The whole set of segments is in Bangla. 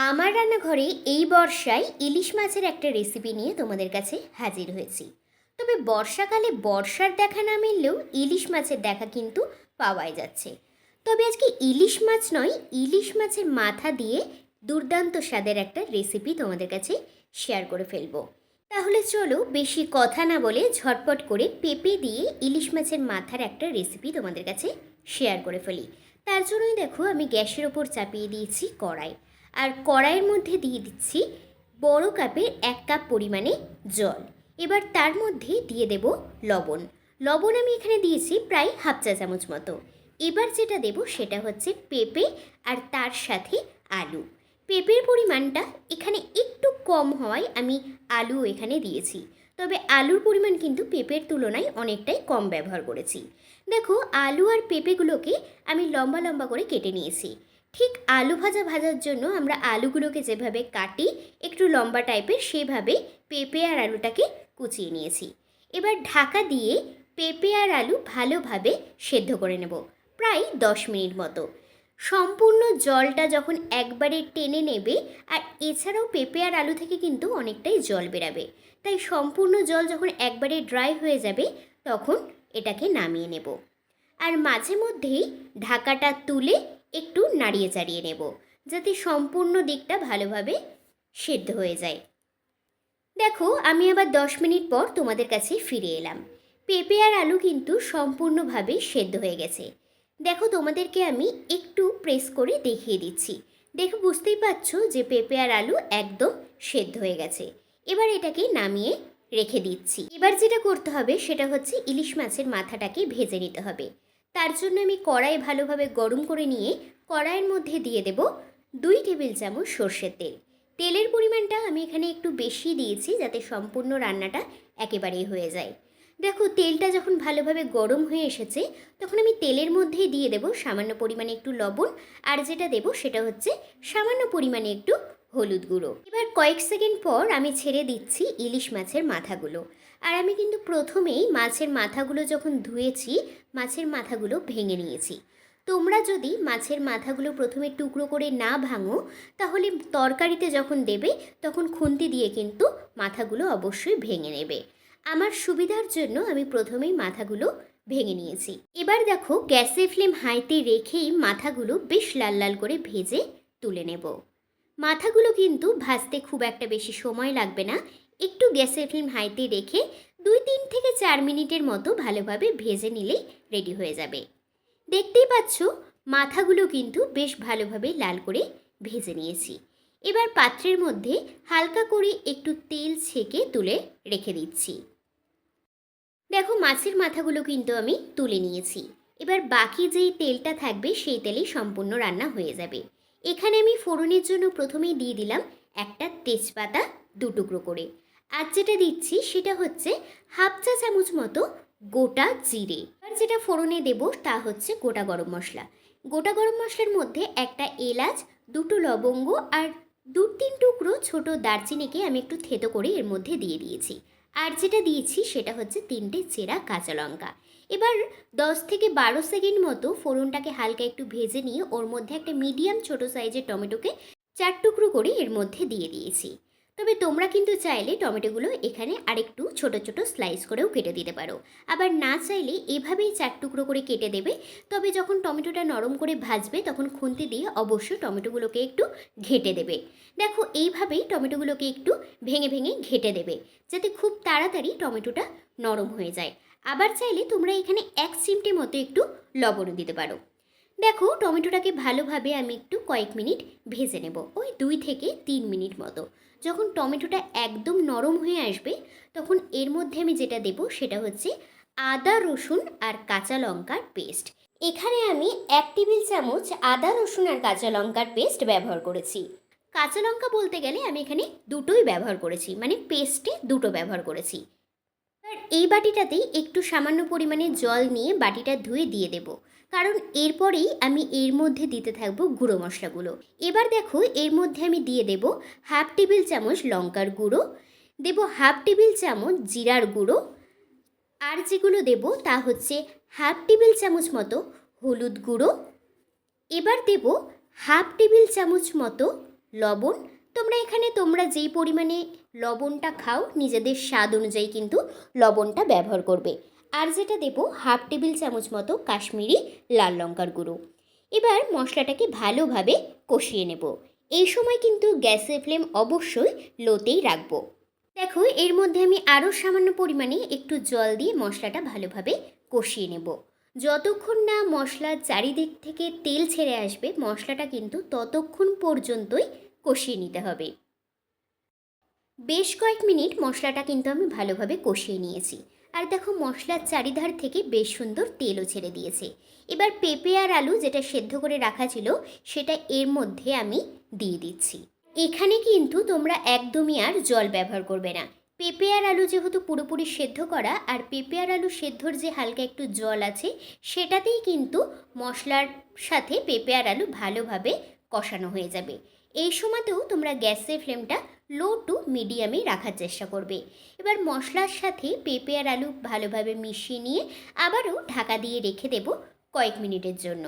আমার রান্নাঘরে এই বর্ষায় ইলিশ মাছের একটা রেসিপি নিয়ে তোমাদের কাছে হাজির হয়েছি। তবে বর্ষাকালে বর্ষার দেখা না মিললেও ইলিশ মাছের দেখা কিন্তু পাওয়াই যাচ্ছে। তবে আজকে ইলিশ মাছ নয়, ইলিশ মাছের মাথা দিয়ে দুর্দান্ত স্বাদের একটা রেসিপি তোমাদের কাছে শেয়ার করে ফেলব। তাহলে চলো বেশি কথা না বলে ঝটপট করে পেঁপে দিয়ে ইলিশ মাছের মাথার একটা রেসিপি তোমাদের কাছে শেয়ার করে ফেলি। তার জন্যই দেখো আমি গ্যাসের ওপর চাপিয়ে দিয়েছি কড়াই। আর কড়াইয়ের মধ্যে দিয়ে দিচ্ছি বড় কাপের এক কাপ পরিমাণে জল। এবার তার মধ্যে দিয়ে দেব লবণ। লবণ আমি এখানে দিয়েছি প্রায় হাফ চা চামচ মতো। এবার যেটা দেব সেটা হচ্ছে পেঁপে আর তার সাথে আলু। পেঁপের পরিমাণটা এখানে একটু কম হওয়ায় আমি আলু এখানে দিয়েছি। তবে আলুর পরিমাণ কিন্তু পেঁপের তুলনায় অনেকটাই কম ব্যবহার করেছি। দেখো, আলু আর পেঁপেগুলোকে আমি লম্বা লম্বা করে কেটে নিয়েছি। ঠিক আলু ভাজা ভাজার জন্য আমরা আলুগুলোকে যেভাবে কাটি, একটু লম্বা টাইপের সেভাবে পেঁপে আর আলুটাকে কুচিয়ে নিয়েছি। এবার ঢাকা দিয়ে পেঁপে আর আলু ভালোভাবে সেদ্ধ করে নেব, প্রায় দশ মিনিট মতো। সম্পূর্ণ জলটা যখন একবারে টেনে নেবে, আর এছাড়াও পেঁপে আর আলু থেকে কিন্তু অনেকটাই জল বেরাবে। তাই সম্পূর্ণ জল যখন একবারে ড্রাই হয়ে যাবে, তখন এটাকে নামিয়ে নেব। আর মাঝে মধ্যেই ঢাকাটা তুলে একটু নাড়িয়ে চাড়িয়ে নেব, যাতে সম্পূর্ণ দিকটা ভালোভাবে সেদ্ধ হয়ে যায়। দেখো, আমি আবার দশ মিনিট পর তোমাদের কাছে ফিরে এলাম। পেঁপে আর আলু কিন্তু সম্পূর্ণভাবে সেদ্ধ হয়ে গেছে। দেখো, তোমাদেরকে আমি একটু প্রেস করে দেখিয়ে দিচ্ছি। দেখো, বুঝতেই পারছ যে পেঁপে আর আলু একদম সেদ্ধ হয়ে গেছে। এবার এটাকে নামিয়ে রেখে দিচ্ছি। এবার যেটা করতে হবে, সেটা হচ্ছে ইলিশ মাছের মাথাটাকে ভেজে নিতে হবে। তার জন্য আমি কড়াই ভালোভাবে গরম করে নিয়ে কড়াইয়ের মধ্যে দিয়ে দেব দুই টেবিল চামচ সর্ষের তেল। তেলের পরিমাণটা আমি এখানে একটু বেশি দিয়েছি যাতে সম্পূর্ণ রান্নাটা একেবারেই হয়ে যায়। দেখো, তেলটা যখন ভালোভাবে গরম হয়ে এসেছে, তখন আমি তেলের মধ্যেই দিয়ে দেব সামান্য পরিমাণে একটু লবণ, আর যেটা দেব সেটা হচ্ছে সামান্য পরিমাণে একটু হলুদ গুঁড়ো। এবার কয়েক সেকেন্ড পর আমি ছেড়ে দিচ্ছি ইলিশ মাছের মাথাগুলো। আর আমি কিন্তু প্রথমেই মাছের মাথাগুলো যখন ধুয়েছি, মাছের মাথাগুলো ভেঙে নিয়েছি। তোমরা যদি মাছের মাথাগুলো প্রথমে টুকরো করে না ভাঙো, তাহলে তরকারিতে যখন দেবে, তখন খুন্তি দিয়ে কিন্তু মাথাগুলো অবশ্যই ভেঙে নেবে। আমার সুবিধার জন্য আমি প্রথমেই মাথাগুলো ভেঙে নিয়েছি। এবার দেখো, গ্যাসের ফ্লেম হাইতে রেখেই মাথাগুলো বেশ লাল লাল করে ভেজে তুলে নেব। মাথাগুলো কিন্তু ভাজতে খুব একটা বেশি সময় লাগবে না। একটু গ্যাসের ফ্লেম হাইতে রেখে দুই, তিন থেকে চার মিনিটের মতো ভালোভাবে ভেজে নিলেই রেডি হয়ে যাবে। দেখতেই পাচ্ছ, মাথাগুলো কিন্তু বেশ ভালোভাবে লাল করে ভেজে নিয়েছি। এবার পাত্রের মধ্যে হালকা করে একটু তেল ছেঁকে তুলে রেখে দিচ্ছি। দেখো, মাছের মাথাগুলো কিন্তু আমি তুলে নিয়েছি। এবার বাকি যেই তেলটা থাকবে, সেই তেলেই সম্পূর্ণ রান্না হয়ে যাবে। এখানে আমি ফোড়নের জন্য প্রথমেই দিয়ে দিলাম একটা তেজপাতা দু টুকরো করে। আর যেটা দিচ্ছি সেটা হচ্ছে হাফ চা চামচ মতো গোটা জিরে। আর যেটা ফোড়নে দেব তা হচ্ছে গোটা গরম মশলা। গোটা গরম মশলার মধ্যে একটা এলাচ, দুটো লবঙ্গ আর দু তিন টুকরো ছোট দারচিনিকে আমি একটু থেতো করে এর মধ্যে দিয়ে দিয়েছি। আর যেটা দিয়েছি সেটা হচ্ছে তিনটে চেরা কাঁচা লঙ্কা। এবার দশ থেকে বারো সেকেন্ড মতো ফোড়নটাকে হালকা একটু ভেজে নিয়ে ওর মধ্যে একটা মিডিয়াম ছোট সাইজের টমেটোকে চার টুকরো করে এর মধ্যে দিয়ে দিয়েছি। তবে তোমরা কিন্তু চাইলে টমেটোগুলো এখানে আরেকটু ছোট ছোট স্লাইস করেও কেটে দিতে পারো। আবার না চাইলে এভাবেই চার টুকরো করে কেটে দেবে। তবে যখন টমেটোটা নরম করে ভাজবে, তখন খুন্তি দিয়ে অবশ্যই টমেটোগুলোকে একটু ঘেটে দেবে। দেখো, এইভাবেই টমেটোগুলোকে একটু ভেঙে ভেঙে ঘেটে দেবে, যাতে খুব তাড়াতাড়ি টমেটোটা নরম হয়ে যায়। আবার চাইলে তোমরা এখানে এক চিমটে মতো একটু লবণও দিতে পারো। দেখো, টমেটোটাকে ভালোভাবে আমি একটু কয়েক মিনিট ভেজে নেব, ওই দুই থেকে তিন মিনিট মতো। যখন টমেটোটা একদম নরম হয়ে আসবে, তখন এর মধ্যে আমি যেটা দেব সেটা হচ্ছে আদা, রসুন আর কাঁচা লঙ্কার পেস্ট। এখানে আমি এক টেবিল চামচ আদা, রসুন আর কাঁচা লঙ্কার পেস্ট ব্যবহার করেছি। কাঁচা লঙ্কা বলতে গেলে আমি এখানে দুটোই ব্যবহার করেছি মানে পেস্টে দুটো ব্যবহার করেছি। আর এই বাটিটাতেই একটু সামান্য পরিমাণে জল নিয়ে বাটিটা ধুয়ে দিয়ে দেব। কারণ এরপরেই আমি এর মধ্যে দিতে থাকব গুঁড়ো মশলাগুলো। এবার দেখো, এর মধ্যে আমি দিয়ে দেব হাফ টেবিল চামচ লঙ্কার গুঁড়ো, দেব হাফ টেবিল চামচ জিরার গুঁড়ো, আর যেগুলো দেব তা হচ্ছে হাফ টেবিল চামচ মতো হলুদ গুঁড়ো, এবার দেব হাফ টেবিল চামচ মতো লবণ তোমরা এখানে তোমরা যেই পরিমাণে লবণটা খাও, নিজেদের স্বাদ অনুযায়ী কিন্তু লবণটা ব্যবহার করবে। আর যেটা দেবো, হাফ টেবিল চামচ মতো কাশ্মীরি লাল লঙ্কার গুঁড়ো। এবার মশলাটাকে ভালোভাবে কষিয়ে নেব। এই সময় কিন্তু গ্যাসের ফ্লেম অবশ্যই লোতেই রাখব। দেখো, এর মধ্যে আমি আরও সামান্য পরিমাণে একটু জল দিয়ে মশলাটা ভালোভাবে কষিয়ে নেব। যতক্ষণ না মশলার চারিদিক থেকে তেল ছেড়ে আসবে, মশলাটা কিন্তু ততক্ষণ পর্যন্তই কষিয়ে নিতে হবে। বেশ কয়েক মিনিট মশলাটা কিন্তু আমি ভালোভাবে কষিয়ে নিয়েছি। আর দেখো মশলার চারিধার থেকে বেশ সুন্দর তেলও ছেড়ে দিয়েছে। এবার পেঁপে আর আলু যেটা সেদ্ধ করে রাখা ছিল, সেটা এর মধ্যে আমি দিয়ে দিচ্ছি। এখানে কিন্তু তোমরা একদমই আর জল ব্যবহার করবে না। পেঁপে আর আলু যেহেতু পুরোপুরি সেদ্ধ করা, আর পেঁপে আর আলু সেদ্ধর যে হালকা একটু জল আছে, সেটাতেই কিন্তু মশলার সাথে পেঁপে আর আলু ভালোভাবে কষানো হয়ে যাবে। এই সময়তেও তোমরা গ্যাসের ফ্লেমটা লো টু মিডিয়ামে রাখার চেষ্টা করবে। এবার মশলার সাথে পেঁপে আর আলু ভালোভাবে মিশিয়ে নিয়ে আবারও ঢাকা দিয়ে রেখে দেব কয়েক মিনিটের জন্য।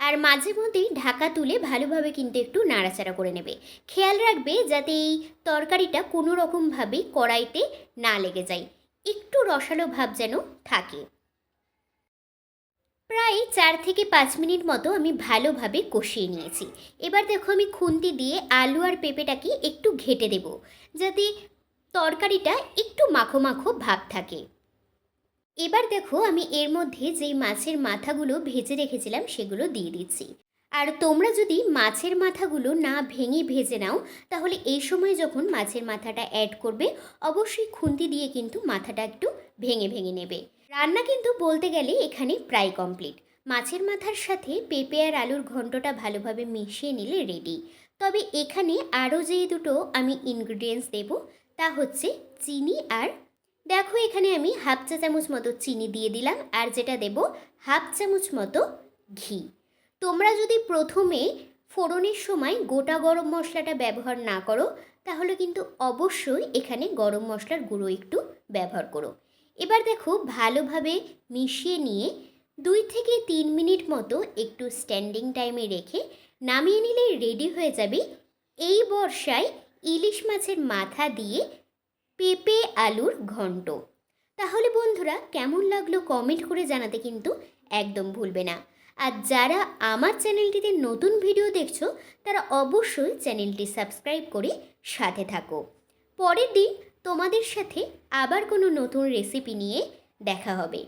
আর মাঝে মধ্যেই ঢাকা তুলে ভালোভাবে কিন্তু একটু নাড়াচাড়া করে নেবে। খেয়াল রাখবে যাতে এই তরকারিটা কোনো রকমভাবে কড়াইতে না লেগে যায়। একটু রসালো ভাব যেন থাকে। প্রায় চার থেকে পাঁচ মিনিট মতো আমি ভালোভাবে কষিয়ে নিয়েছি। এবার দেখো আমি খুন্তি দিয়ে আলু আর পেঁপেটাকে একটু ঘেটে দেব, যাতে তরকারিটা একটু মাখো মাখো ভাব থাকে। এবার দেখো আমি এর মধ্যে যেই মাছের মাথাগুলো ভেজে রেখেছিলাম সেগুলো দিয়ে দিচ্ছি। আর তোমরা যদি মাছের মাথাগুলো না ভেঙে ভেজে নাও, তাহলে এই সময় যখন মাছের মাথাটা অ্যাড করবে, অবশ্যই খুন্তি দিয়ে কিন্তু মাথাটা একটু ভেঙে ভেঙে নেবে। রান্না কিন্তু বলতে গেলে এখানে প্রায় কমপ্লিট মাছের মাথার সাথে পেঁপে আর আলুর ঘন্টটা ভালোভাবে মিশিয়ে নিলে রেডি তবে এখানে আরও যে দুটো আমি ইনগ্রিডিয়েন্টস দেব, তা হচ্ছে চিনি আর দেখো এখানে আমি হাফ চা চামচ মতো চিনি দিয়ে দিলাম, আর যেটা দেব হাফ চামচ মতো ঘি। তোমরা যদি প্রথমে ফোড়নের সময় গোটা গরম মশলাটা ব্যবহার না করো, তাহলে কিন্তু অবশ্যই এখানে গরম মশলার গুঁড়ো একটু ব্যবহার করো। এবার দেখো ভালোভাবে মিশিয়ে নিয়ে দুই থেকে তিন মিনিট মতো একটু স্ট্যান্ডিং টাইমে রেখে নামিয়ে নিলে রেডি হয়ে যাবে এই বর্ষায় ইলিশ মাছের মাথা দিয়ে পেঁপে আলুর ঘন্ট। তাহলে বন্ধুরা কেমন লাগল কমেন্ট করে জানাতে কিন্তু একদম ভুলবে না। আর যারা আমার চ্যানেলটিতে নতুন ভিডিও দেখছ, তারা অবশ্যই চ্যানেলটি সাবস্ক্রাইব করে সাথে থাকো। পরের দিন তোমাদের সাথে আবার কোনো নতুন রেসিপি নিয়ে দেখা হবে।